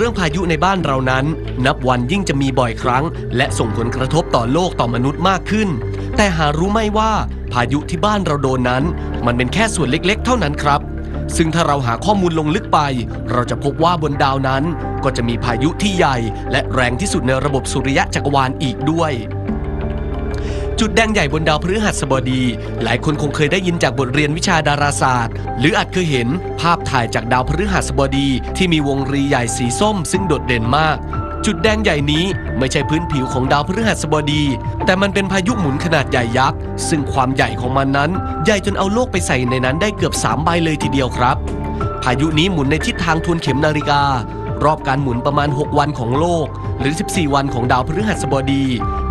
เรื่องพายุในบ้านเรานั้น นับวันยิ่งจะมีบ่อยครั้ง และส่งผลกระทบต่อโลกต่อมนุษย์มากขึ้น แต่หารู้ไหมว่าพายุที่บ้านเราโดนนั้น มันเป็นแค่ส่วนเล็กๆ เท่านั้นครับ ซึ่งถ้าเราหาข้อมูลลงลึกไป เราจะพบว่าบนดาวนั้น ก็จะมีพายุที่ใหญ่ และแรงที่สุดในระบบสุริยะจักรวาลอีกด้วย จุดแดงใหญ่บนดาวพฤหัสบดี หลายคนคงเคยได้ยินจากบทเรียนวิชาดาราศาสตร์ หรืออาจเคยเห็นภาพถ่ายจากดาวพฤหัสบดีที่มีวงรีใหญ่สีส้ม ซึ่งโดดเด่นมาก จุดแดงใหญ่นี้ไม่ใช่พื้นผิวของดาวพฤหัสบดี แต่มันเป็นพายุหมุนขนาดใหญ่ยักษ์ ซึ่งความใหญ่ของมันนั้น ใหญ่จนเอาโลกไปใส่ในนั้นได้เกือบ3ใบเลยทีเดียวครับ พายุนี้หมุนในทิศทางทวนเข็มนาฬิกา รอบการหมุนประมาณ 6 วันของโลก หรือ 14 วันของดาวพฤหัสบดี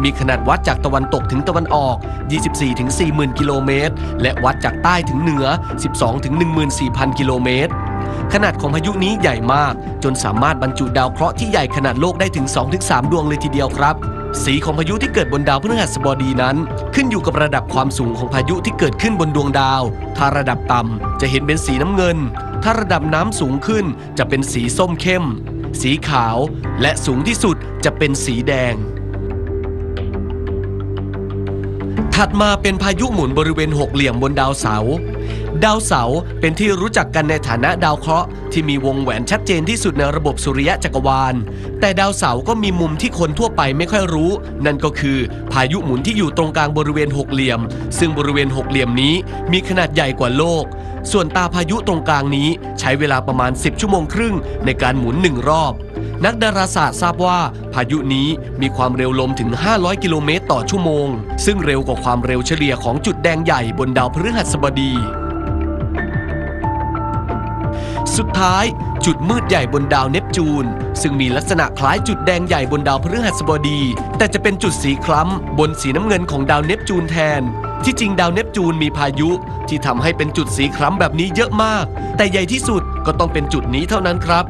มีขนาดวัดจากตะวันตกถึงตะวันออก 24ถึง40,000 กิโลเมตร และวัดจากใต้ถึงเหนือ 12ถึง14,000 กิโลเมตรขนาดของพายุนี้ใหญ่มาก จนสามารถบรรจุดาวเคราะห์ที่ใหญ่ขนาดโลกได้ถึง 2-3 ดวงเลยทีเดียวครับ สีของพายุที่เกิดบนดาวพฤหัสบดีนั้น ขึ้นอยู่กับระดับความสูงของพายุที่เกิดขึ้นบนดวงดาว ถ้าระดับต่ำจะเห็นเป็นสีน้ำเงิน ถ้าระดับน้ำสูงขึ้นจะเป็นสีส้มเข้ม สีขาว และสูงที่สุดจะเป็นสีแดง ถัดมาเป็นพายุหมุนบริเวณหกเหลี่ยมบนดาวเสาร์ ดาวเสาร์เป็นที่รู้จักกันในฐานะดาวเคราะห์ที่มีวงแหวนชัดเจนที่สุดในระบบสุริยะจักรวาล แต่ดาวเสาร์ก็มีมุมที่คนทั่วไปไม่ค่อยรู้ นั่นก็คือพายุหมุนที่อยู่ตรงกลางบริเวณหกเหลี่ยม ซึ่งบริเวณหกเหลี่ยมนี้มีขนาดใหญ่กว่าโลก ส่วนตาพายุตรงกลางนี้ใช้เวลาประมาณ 10 ชั่วโมงครึ่งในการหมุนหนึ่งรอบ นักดาราศาสตร์ทราบว่าพายุนี้มีความเร็วลมถึง 500 กิโลเมตรต่อชั่วโมง ซึ่งเร็วกว่าความเร็วเฉลี่ยของจุดแดงใหญ่บนดาวพฤหัสบดี สุดท้าย จุดมืดใหญ่บนดาวเนปจูน ซึ่งมีลักษณะคล้ายจุดแดงใหญ่บนดาวพฤหัสบดี แต่จะเป็นจุดสีคล้ำบนสีน้ำเงินของดาวเนปจูนแทน ที่จริงดาวเนปจูนมีพายุ ที่ทำให้เป็นจุดสีคล้ำแบบนี้เยอะมาก แต่ใหญ่ที่สุดก็ต้องเป็นจุดนี้เท่านั้นครับ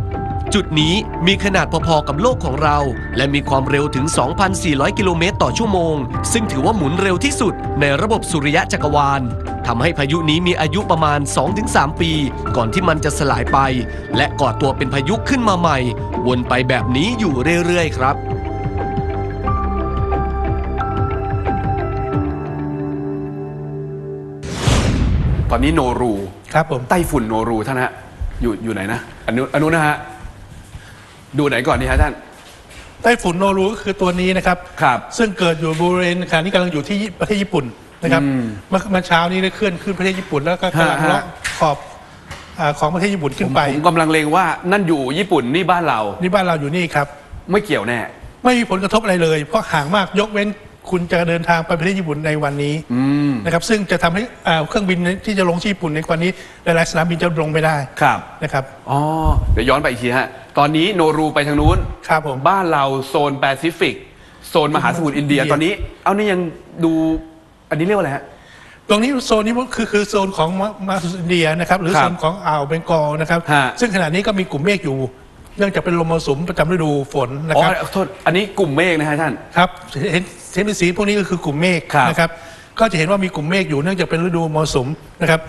จุดนี้มีขนาดพอๆกับโลกของเรา และมีความเร็วถึง 2,400 กิโลเมตรต่อชั่วโมง ซึ่งถือว่าหมุนเร็วที่สุดในระบบสุริยะจักรวาล ทำให้พายุนี้มีอายุประมาณ 2-3 ปี ก่อนที่มันจะสลายไป และก่อตัวเป็นพายุขึ้นมาใหม่ วนไปแบบนี้อยู่เรื่อยๆ ครับตอนนี้โนรูครับผมไต้ฝุ่นโนรูท่านฮะอยู่อยู่ไหนนะอันนู้นอันนู้นนะฮะดูไหนก่อนดีฮะท่านไต้ฝุ่นโนรูก็คือตัวนี้นะครับครับ ซึ่งเกิดอยู่บริเวณขณะนี้กำลังอยู่ที่ประเทศญี่ปุ่น นะครับอืมเมื่อเมื่อเช้านี้ได้เคลื่อนขึ้นประเทศญี่ปุ่นแล้วก็กำลังฮะฮะ เลาะขอบอ่าของประเทศญี่ปุ่นขึ้นไปผมกำลังเลงว่านั่นอยู่ญี่ปุ่นนี่บ้านเรานี่บ้านเราอยู่นี่ครับ ไม่เกี่ยวแน่ ไม่มีผลกระทบอะไรเลย เพราะห่างมากยกเว้นคุณจะเดินทางไปประเทศญี่ปุ่นในวันนี้อืมนะครับซึ่งจะทำให้อ่าเครื่องบินที่จะลงที่ญี่ปุ่นในวันนี้หลายๆสนามบินจะลงไม่ได้ครับ นะครับ อ๋อ เดี๋ยวย้อนไปอีกทีฮะ ตอนนี้โนรูไปทางนู้นครับผม บ้านเราโซนแปซิฟิก โซนมหาสมุทรอินเดียอินเดียตอนนี้ เอานี่ยังดู อันนี้เรียกว่าอะไรฮะ ตรงนี้โซนนี้คือคือโซนของมามาสุอินเดียนะครับหรือครับโซนของอ่าวเบงกอลนะครับ ฮะ ซึ่งขณะนี้ก็มีกลุ่มเมฆอยู่ เนื่องจากเป็นลมมรสุมประจำฤดูฝนนะอ๋อครับโทษอันนี้กลุ่มเมฆนะฮะท่าน ครับเห็นเห็นเป็นสีพวกนี้ก็คือกลุ่มเมฆครับ นะครับ ก็จะเห็นว่ามีกลุ่มเมฆอยู่เนื่องจากเป็นฤดูมรสุมนะครับ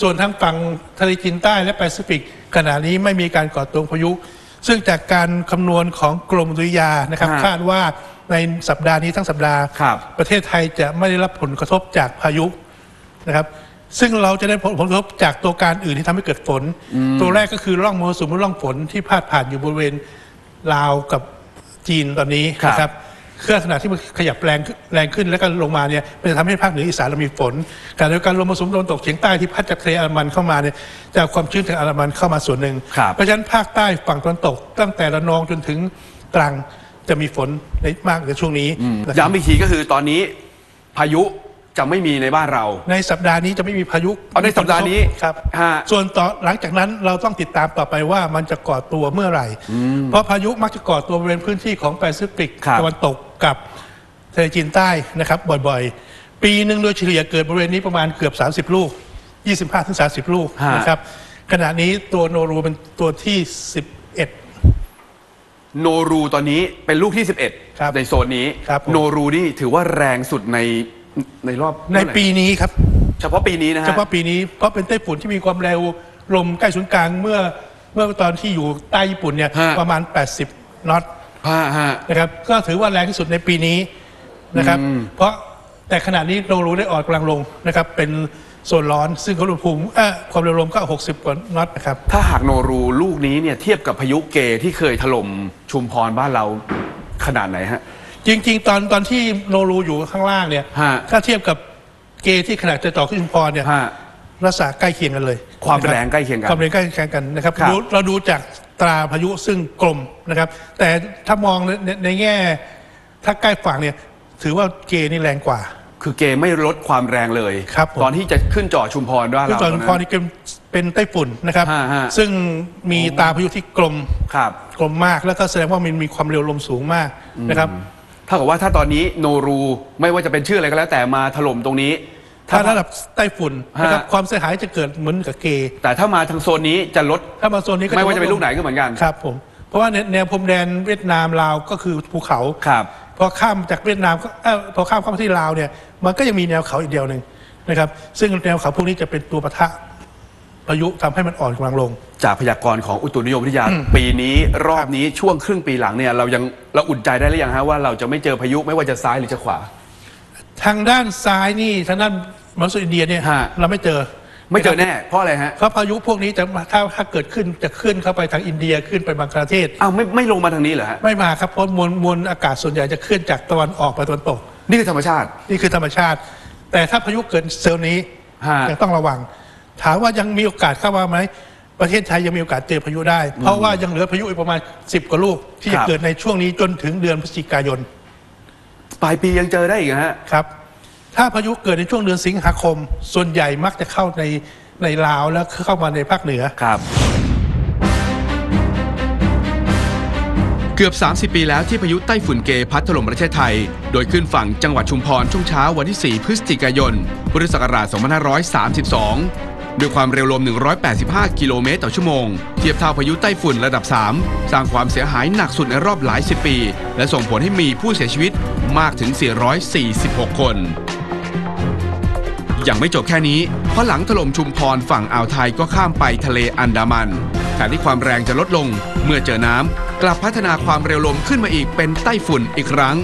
ส่วนทางฝั่งทะเลจีนใต้และแปซิฟิก ขณะนี้ไม่มีการก่อตัวพายุ ซึ่งจากการคำนวณของกรมอุตุนิยานะครับฮะ คาดว่า ในสัปดาห์นี้ทั้งสัปดาห์ ครับ ประเทศไทยจะไม่ได้รับผลกระทบจากพายุนะครับ ซึ่งเราจะได้ผลผลกระทบจากตัวการอื่นที่ทำให้เกิดฝน ตัวแรกก็คือร่องมรสุมหรือร่องฝนที่พาดผ่านอยู่บริเวณลาวกับจีนตอนนี้ครับ นะครับ เครื่องขนาดที่มันขยับแรงแรงขึ้นแล้วก็ลงมาเนี่ยมันจะทำให้ภาคเหนืออีสานเรามีฝนขณะเดียวกันลมมรสุมตะวันตกเฉียงใต้ที่พัดจากทะเลอันดามันเข้ามาเนี่ยจะเอาความชื้นทางอันดามันเข้ามาส่วนหนึ่ง ครับ เพราะฉะนั้นภาคใต้ฝั่งตะวันตกตั้งแต่ระนองจนถึงตรัง จะมีฝนในมากในช่วงนี้นะครับย้ำอีกทีก็คือตอนนี้พายุจะไม่มีในบ้านเรา ในสัปดาห์นี้จะไม่มีพายุเอาในสัปดาห์นี้ครับฮะส่วนต่อหลังจากนั้นเราต้องติดตามต่อไปว่ามันจะก่อตัวเมื่อไหร่ เพราะพายุมักจะก่อตัวบริเวณพื้นที่ของแปซิฟิกครับตะวันตกกับทะเลจีนใต้นะครับบ่อยๆ ปีหนึ่งโดยเฉลี่ยเกิดบริเวณนี้ประมาณเกือบ 30 ลูก 25-30 ลูกฮะนะครับขณะนี้ตัวโนรูเป็นตัวที่ 11 โนรูตอนนี้เป็นลูกที่ ครับ11 ในโซนนี้ ครับผม โนรูนี่ถือว่าแรงสุดในในรอบในเท่าไหร่ปีนี้ครับเฉพาะปีนี้นะฮะ เฉพาะปีนี้เพราะเป็นไต้ฝุ่นที่มีความเร็วลมใกล้ศูนย์กลางเมื่อเมื่อตอนที่อยู่ใต้ญี่ปุ่นเนี่ยฮะ ประมาณ 80น็อตฮะฮะ นะครับก็ถือว่าแรงที่สุดในปีนี้นะครับอืมเพราะแต่ขณะนี้โนรูได้อ่อนกำลังลงนะครับเป็น โซนร้อน ซึ่งอุณหภูมิเอ่อความเร็วลมก็ 60 กว่าน็อตนะครับ ถ้าหากโนรูลูกนี้เนี่ยเทียบกับพายุเกที่เคยถล่มชุมพรบ้านเราขนาดไหนฮะ จริง ๆ ตอนตอนที่โนรูอยู่ข้างล่างเนี่ย ฮะ ถ้าเทียบกับเกที่ขนาดจะต่อขึ้นชุมพรเนี่ย ฮะลักษณะใกล้เคียงกันเลยความนะบแรงใกล้เคียงกันความแรงใกล้เคียงกันนะครับครับ ดูเราดูจากตราพายุซึ่งกลมนะครับ แต่ถ้ามองในในในแง่ ถ้าใกล้ฝั่งเนี่ย ถือว่าเกนี่แรงกว่า คือเกไม่ลดความแรงเลยครับผม ตอนที่จะขึ้นเจาะชุมพรบ้านคือเราจอห์นตอนพอนั้น นี่เป็นเป็นไต้ฝุ่นนะครับ ฮะฮะ ซึ่งมีตาพายุที่กลมครับ กลมมาก แล้วก็แสดงว่ามันมีความเร็วลมสูงมากนะครับถ้ากับว่าถ้าตอนนี้โนรูไม่ว่าจะเป็นชื่ออะไรก็แล้วแต่มาถล่มตรงนี้ ถ้าระดับไต้ฝุ่นนะครับฮะ ความเสียหายจะเกิดเหมือนกับเกแต่ถ้ามาทางโซนนี้จะลด ถ้ามาโซนนี้ก็ไม่ว่าจะเป็นดลูกไหนก็เหมือนกัน ครับผมเพราะว่าแนวพรมแดนเวียดนามลาวก็คือภูเขา ครับ พอข้ามจากเวียดนามก็เอ้าพอข้ามเข้ามาที่ลาวเนี่ยมันก็ยังมีแนวเขาอีกเดียวหนึ่งนะครับซึ่งแนวเขาพวกนี้จะเป็นตัวปะทะพายุทำให้มันอ่อนกำลังลง จากพยากรณ์ของอุตุนิยมวิทยาปีนี้รอบนี้ช่วงครึ่งปีหลังเนี่ยเรายังเราอุ่นใจได้หรือยังฮะว่าเราจะไม่เจอพายุไม่ว่าจะซ้ายหรือจะขวา ทางด้านซ้ายนี่ทางด้านมรสุมอินเดียเนี่ยฮะเราไม่เจอ ไม่เจอแน่เพราะอะไรฮะเพราะพายุพวกนี้จะถ้าถ้าเกิดขึ้นจะขึ้นเข้าไปทางอินเดียขึ้นไปบังกลาเทศอ้าวไม่ไม่ลงมาทางนี้เหรอฮะไม่มาครับเพราะมวลมวลอากาศส่วนใหญ่จะเคลื่อนจากตะวันออกไปตะวันตก นี่คือธรรมชาติ นี่คือธรรมชาติ แต่ถ้าพายุเกิดเซลล์นี้ฮะยังต้องระวัง ถามว่ายังมีโอกาสเข้ามาไหมประเทศไทยยังมีโอกาสเจอพายุได้ เพราะว่ายังเหลือพายุอีกประมาณ 10กว่าลูกที่จะครับเกิดในช่วงนี้จนถึงเดือนพฤศจิกายนปลายปียังเจอได้อีกเหรอฮะครับ ถ้าพายุเกิดในช่วงเดือนสิงหาคม ส่วนใหญ่มักจะเข้าในในลาวแล้วเข้ามาในภาคเหนือ ครับ เกือบ 30 ปีแล้วที่พายุไต้ฝุ่นเกพัดถล่มประเทศไทย โดยขึ้นฝั่งจังหวัดชุมพรช่วงเช้าวันที่ 4 พฤศจิกายน พุทธศักราช 2532 ด้วยความเร็วลม 185 กิโลเมตรต่อชั่วโมง เทียบเท่าพายุไต้ฝุ่นระดับ 3 สร้างความเสียหายหนักสุดในรอบหลายสิบปี และส่งผลให้มีผู้เสียชีวิตมากถึง 446 คน ยังไม่จบแค่นี้ เพราะหลังถล่มชุมพรฝั่งอ่าวไทยก็ข้ามไปทะเลอันดามันแทนที่ความแรงจะลดลงเมื่อเจอน้ำกลับพัฒนาความเร็วลมขึ้นมาอีกเป็นไต้ฝุ่นอีกครั้ง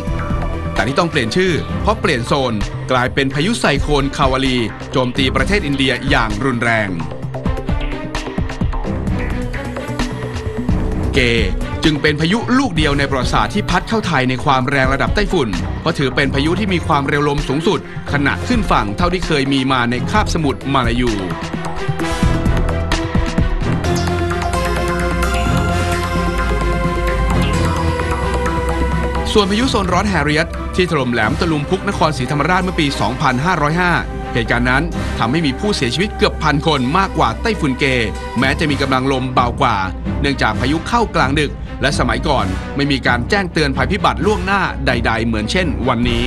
แต่ที่ต้องเปลี่ยนชื่อ เพราะเปลี่ยนโซนกลายเป็นพายุไซโคลนคาวาลีโจมตีประเทศอินเดียอย่างรุนแรง เก จึงเป็นพายุลูกเดียวในประวัติศาสตร์ที่พัดเข้าไทยในความแรงระดับไต้ฝุ่น เพราะถือเป็นพายุที่มีความเร็วลมสูงสุดขนาดขึ้นฝั่งเท่าที่เคยมีมาในคาบสมุทรมาลายูส่วนพายุโซนร้อนแฮร์ริเอตที่ถล่มแหลมตะลุมพุกนครศรีธรรมราชเมื่อปี 2505 เหตุการณ์นั้นทำให้มีผู้เสียชีวิตเกือบพันคนมากกว่าไต้ฝุ่นเก แม้จะมีกำลังลมเบากว่า เนื่องจากพายุเข้ากลางดึก และสมัยก่อนไม่มีการแจ้งเตือนภัยพิบัติล่วงหน้าใด ๆ เหมือนเช่น วันนี้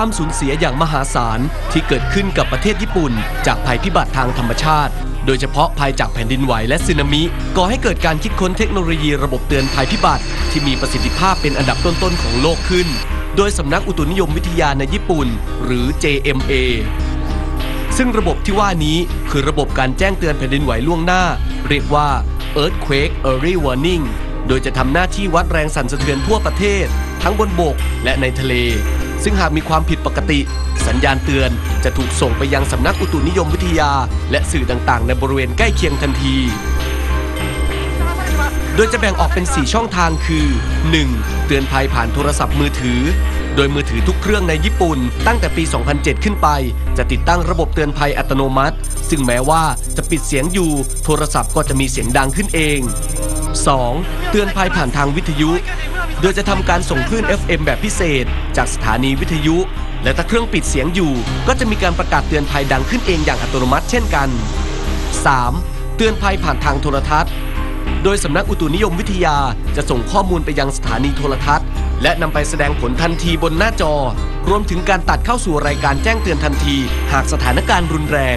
ความสูญเสียอย่างมหาศาลที่เกิดขึ้นกับประเทศญี่ปุ่น จากภัยพิบัติทางธรรมชาติ โดยเฉพาะภัยจากแผ่นดินไหวและสึนามิ ก่อให้เกิดการคิดค้นเทคโนโลยีระบบเตือนภัยพิบัติ ที่มีประสิทธิภาพเป็นอันดับต้นๆของโลกขึ้น โดยสำนักอุตุนิยมวิทยาในญี่ปุ่น หรือ JMA ซึ่งระบบที่ว่านี้คือระบบการแจ้งเตือนแผ่นดินไหวล่วงหน้า เรียกว่า Earthquake Early Warning โดยจะทำหน้าที่วัดแรงสั่นสะเทือนทั่วประเทศ ทั้งบนบกและในทะเล ซึ่งหากมีความผิดปกติ สัญญาณเตือนจะถูกส่งไปยังสำนักอุตุนิยมวิทยา และสื่อต่างๆ ในบริเวณใกล้เคียงทันที โดยจะแบ่งออกเป็น 4 ช่องทางคือ 1. เตือนภัยผ่านโทรศัพท์มือถือ โดยมือถือทุกเครื่องในญี่ปุ่น ตั้งแต่ปี 2007 ขึ้นไป จะติดตั้งระบบเตือนภัยอัตโนมัติ ซึ่งแม้ว่าจะปิดเสียงอยู่ โทรศัพท์ก็จะมีเสียงดังขึ้นเอง 2. เตือนภัยผ่านทางวิทยุ โดยจะทำการส่งคลื่น FM แบบพิเศษ จากสถานีวิทยุ และถ้าเครื่องปิดเสียงอยู่ ก็จะมีการประกาศเตือนภัยดังขึ้นเองอย่างอัตโนมัติเช่นกัน 3. เตือนภัยผ่านทางโทรทัศน์ โดยสำนักอุตุนิยมวิทยาจะส่งข้อมูลไปยังสถานีโทรทัศน์ และนำไปแสดงผลทันทีบนหน้าจอ รวมถึงการตัดเข้าสู่รายการแจ้งเตือนทันที หากสถานการณ์รุนแรง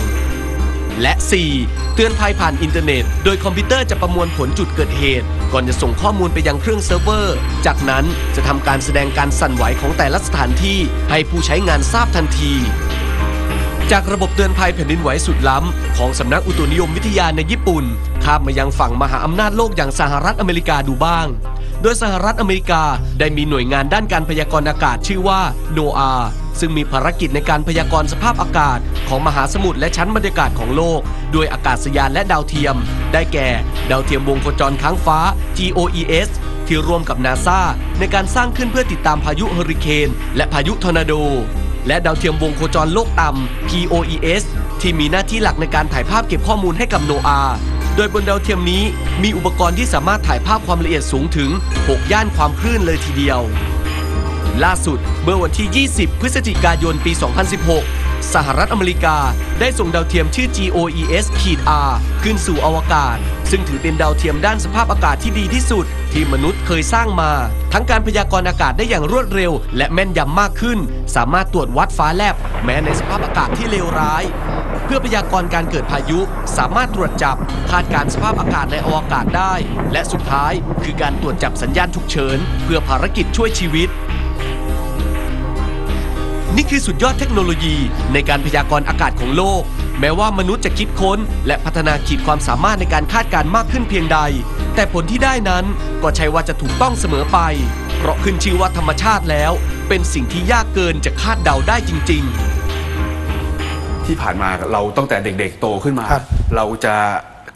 และ 4. เตือนภัยผ่านอินเทอร์เน็ต โดยคอมพิวเตอร์จะประมวลผลจุดเกิดเหตุ ก่อนจะส่งข้อมูลไปยังเครื่องเซิร์ฟเวอร์ จากนั้นจะทำการแสดงการสั่นไหวของแต่ละสถานที่ ให้ผู้ใช้งานทราบทันที จากระบบเตือนภัยแผ่นดินไหวสุดล้ำ ของสำนักอุตุนิยมวิทยาในญี่ปุ่น ข้ามมายังฝั่งมหาอำนาจโลกอย่างสหรัฐอเมริกาดูบ้าง โดยสหรัฐอเมริกาได้มีหน่วยงานด้านการพยากรณ์อากาศชื่อว่า NOAA ซึ่งมีภารกิจในการพยากรณ์สภาพอากาศ ของมหาสมุทรและชั้นบรรยากาศของโลกด้วยอากาศยานและดาวเทียม ได้แก่ ดาวเทียมวงโคจรค้างฟ้า GOES ที่ร่วมกับนาซาในการสร้างขึ้นเพื่อติดตามพายุเฮอริเคนและพายุทอร์นาโด และดาวเทียมวงโคจรโลกต่ำ POES ที่มีหน้าที่หลักในการถ่ายภาพเก็บข้อมูลให้กับโนอา ดยบนดาวเทียมนี้มีอุปกรณ์ที่สามารถถ่ายภาพความละเอียดสูงถึง 6 ย่านความคลื่นเลยทีเดียว ล่าสุดเมื่อวันที่ 20 พฤศจิกายนปี 2016 สหรัฐอเมริกาได้ส่งดาวเทียมชื่อ GOES R ขึ้นสู่อวกาศ ซึ่งถือเป็นดาวเทียมด้านสภาพอากาศที่ดีที่สุด ที่มนุษย์เคยสร้างมา ทั้งการพยากรณ์อากาศได้อย่างรวดเร็ว และแม่นยำมากขึ้น สามารถตรวจวัดฟ้าแลบ แม้ในสภาพอากาศที่เลวร้าย พื่อพยากรณ์การเกิดพายุ สามารถตรวจจับคาดการสภาพอากาศในอวกาศได้ และสุดท้ายคือการตรวจจับสัญญาณฉุกเฉิน เพื่อภารกิจช่วยชีวิต นี่คือสุดยอดเทคโนโลยีในการพยากรณ์อากาศของโลก แม้ว่ามนุษย์จะคิดค้น และพัฒนาขีดความสามารถในการคาดการมากขึ้นเพียงใด แต่ผลที่ได้นั้นก็ใช่ว่าจะถูกต้องเสมอไป เพราะขึ้นชื่อว่าธรรมชาติแล้ว เป็นสิ่งที่ยากเกินจะคาดเดาได้จริง ๆ ที่ผ่านมาเราตั้งแต่เด็ก ๆ โตขึ้นมา ครับเราจะ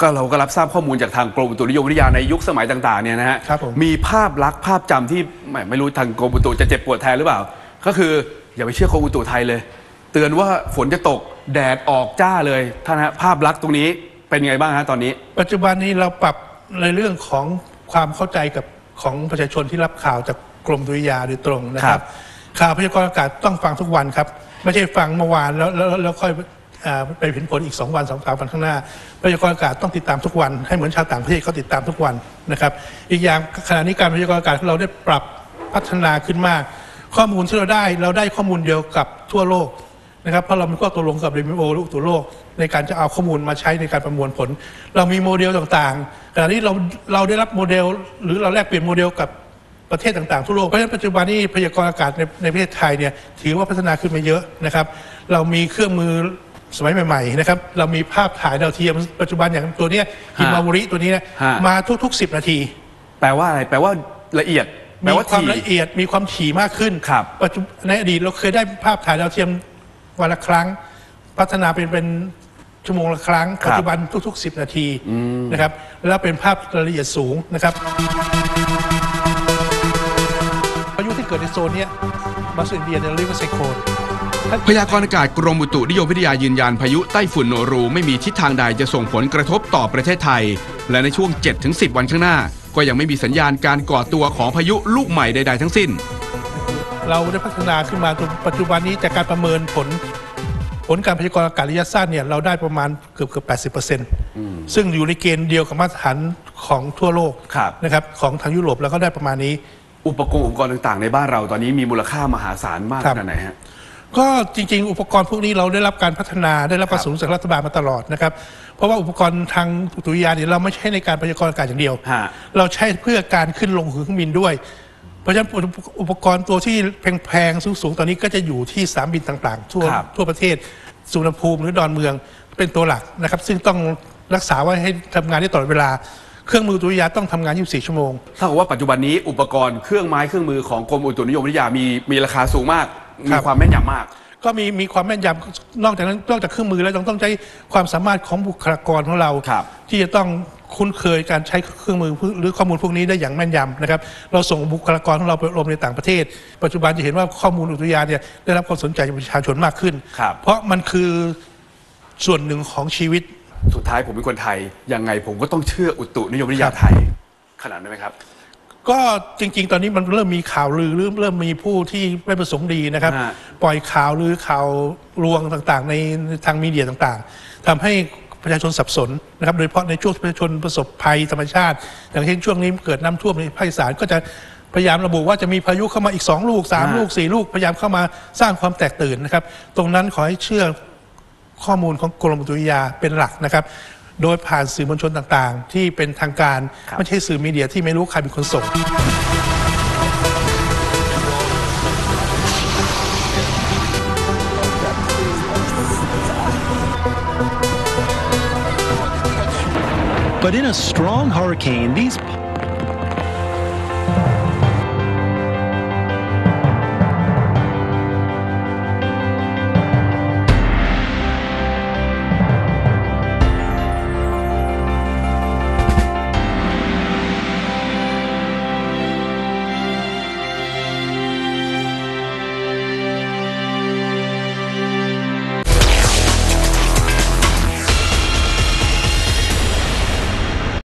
ก็เราก็รับทราบข้อมูลจากทางกรมอุตุนิยมวิทยาในยุคสมัยต่างๆเนี่ยนะฮะครับผมมีภาพลักษณ์ภาพจำที่ไม่ไม่รู้ทางกรมอุตุจะเจ็บปวดแทนหรือเปล่า ก็คืออย่าไปเชื่อกรมอุตุไทยเลย เตือนว่าฝนจะตกแดดออกจ้าเลยท่านฮะภาพลักษณ์ตรงนี้เป็นไงบ้างฮะตอนนี้ ปัจจุบันนี้เราปรับในเรื่องของความเข้าใจกับของประชาชนที่รับข่าวจากกรมอุตุนิยมวิทยาโดยตรงนะคครัรับบ ข่าวพยากรณ์อากาศต้องฟังทุกวันครับ ไม่ใช่ฟังเมื่อวานแล้วแล้วแล้วค่อยอไปเห็นผลอีก 2 วัน2 3วันข้างหน้าพยากรณ์อากาศต้องติดตามทุกวัน ให้เหมือนชาวต่างประเทศเขาติดตามทุกวันนะครับ อีกอย่างขณะนี้การพยากรณ์อากาศของเราได้ปรับพัฒนาขึ้นมาก ข้อมูลที่เราได้เราได้ข้อมูลเดียวกับทั่วโลกนะครับเพราะเรามีข้อตกลงกับ WHO และอุตุโลก ในการจะเอาข้อมูลมาใช้ในการประมวลผล เรามีโมเดลต่างๆขณะนี้เราเราได้รับโมเดล หรือเราแลกเปลี่ยนโมเดลกับ ประเทศต่างๆทั่วโลกเพราะฉะนั้นปัจจุบันนี้พยากรณ์อากาศในในประเทศไทยเนี่ยถือว่าพัฒนาขึ้นมาเยอะนะครับ เรามีเครื่องมือสมัยใหม่ๆนะครับเรามีภาพถ่ายดาวเทียมปัจจุบันอย่างตัวเนี้ยฮิมาวุริตัวนี้เนี่ยฮะ มาทุก ๆ 10 นาที แปลว่าอะไร แปลว่าละเอียด แปลมีว่าความถี่ ละเอียดมีความถี่มากขึ้นครับปัจจุในอดีตเราเคยได้ภาพถ่ายดาวเทียมวันละครั้ง พัฒนาเป็นเป็นชั่วโมงละครั้ง ครับ ปัจจุบันทุก ๆ 10 นาทีนะครับแล้วเป็นภาพรายละเอียดสูงนะครับพายุที่เกิดในโซนเนี้ยมาสุดอินเดียเนี่ยเรียกว่าไซโคลนพยากรณ์อากาศกรมอุตุนิยมวิทยายืนยันพายุไต้ฝุ่นโนรู ไม่มีทิศทางใดจะส่งผลกระทบต่อประเทศไทย และในช่วง 7-10 วันข้างหน้า ก็ยังไม่มีสัญญาณการก่อตัวของพายุลูกใหม่ใด ๆ ทั้งสิ้น เราได้พัฒนาขึ้นมาจนปัจจุบันนี้จากการประเมินผล ผลการพยากรณ์อากาศระยะสั้นเนี่ยเราได้ประมาณเกือบเกือบแปดสิบเปอร์เซ็นต์ซึ่งอยู่ในเกณฑ์เดียวกับมาตรฐานของทั่วโลกครับนะครับของทางยุโรปแล้วก็ได้ประมาณนี้ อุปกรณ์อุปกรณ์ต่างๆ ในบ้านเราตอนนี้มีมูลค่ามหาศาลมากครัขบนาดไหนฮะ ก็จริง ๆ อุปกรณ์พวกนี้เราได้รับการพัฒนาได้รับการสนับสนุนจากรัฐบาลมาตลอดนะครับ เพราะว่าอุปกรณ์ทางอุตุนิยมเนี่ยเราไม่ใช่ในการพยากรณ์อากาศอย่างเดียว ฮะ เราใช้เพื่อการขึ้นลงเครื่องบินด้วย เพราะฉะนั้นอุปกรณ์ตัวที่แพงๆสูงๆตอนนี้ก็จะอยู่ที่สนามบินต่างๆ ทั่วครับ ทั่วประเทศสุวรรณภูมิหรือดอนเมืองเป็นตัวหลักนะครับ ซึ่งต้องรักษาไว้ให้ทำงานได้ตลอดเวลา เครื่องมืออุตุนิยมต้องทำงาน 24 ชั่วโมง ถ้ากับว่าปัจจุบันนี้อุปกรณ์เครื่องไม้เครื่องมือของกรมอุตุนิยมวิทยามีมีราคาสูงมากคมีรับความแม่นยำมาก ก็มีมีความแม่นยำนอกจากนั้นนอกจากเครื่องมือแล้วต้องต้องใช้ความสามารถของบุคลากรของเรา ครับ ที่จะต้องคุ้นเคยการใช้เครื่องมือหรือข้อมูลพวกนี้ได้อย่างแม่นยำนะครับเราส่งบุคลากรของเราไปอบรมในต่างประเทศ ปัจจุบันจะเห็นว่าข้อมูลอุทยานเนี่ยได้รับความสนใจจากประชาชนมากขึ้น ครับ เพราะมันคือส่วนหนึ่งของชีวิต สุดท้ายผมเป็นคนไทย ยังไงผมก็ต้องเชื่ออุตุนิยมวิทยาครับไทย ขนาดนั้นไหมครับ ก็จริง ๆ ตอนนี้มันเริ่มมีข่าวลือเริ่มเริ่มมีผู้ที่ไม่ประสงค์ดีนะครับ ฮะ ปล่อยข่าวหรือข่าวลวงต่างๆ ในทางมีเดียต่างๆทำให้ประชาชนสับสนนะครับ โดยเฉพาะในช่วงประชาชนประสบภัยธรรมชาติ อย่างเช่นช่วงนี้เกิดน้ำท่วมในภาคอีสานก็จะพยายามระบุว่าจะมีพายุเข้ามาอีก 2 ลูก3ฮะลูก 4 ลูก พยายามเข้ามาสร้างความแตกตื่นนะครับ ตรงนั้นขอให้เชื่อ ข้อมูลของกรมอุตุนิยมวิทยาเป็นหลักนะครับ โดยผ่านสื่อมวลชนต่างๆ ที่เป็นทางการครับไม่ใช่สื่อมีเดียที่ไม่รู้ใครเป็นคนส่ง But in a strong hurricane, these